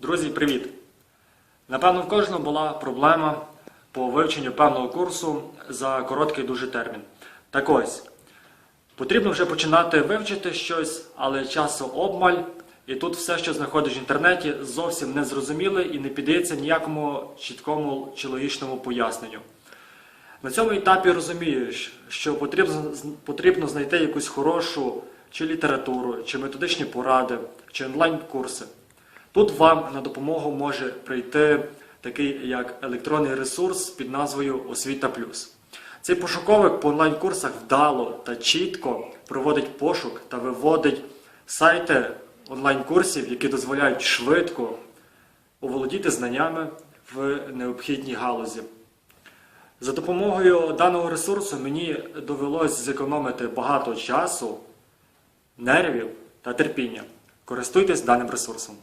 Друзі, привіт! Напевно, в кожного була проблема по вивченню певного курсу за короткий дуже термін. Так ось, потрібно вже починати вивчити щось, але часу обмаль, і тут все, що знаходиш в інтернеті, зовсім не зрозуміле і не піддається ніякому чіткому чи логічному поясненню. На цьому етапі розумієш, що потрібно, потрібно знайти якусь хорошу чи літературу, чи методичні поради, чи онлайн-курси. Тут вам на допомогу може прийти такий як електронний ресурс під назвою Освіта Плюс. Цей пошуковик по онлайн-курсах вдало та чітко проводить пошук та виводить сайти онлайн-курсів, які дозволяють швидко оволодіти знаннями в необхідній галузі. За допомогою даного ресурсу мені довелось зекономити багато часу, нервів та терпіння. Користуйтесь даним ресурсом.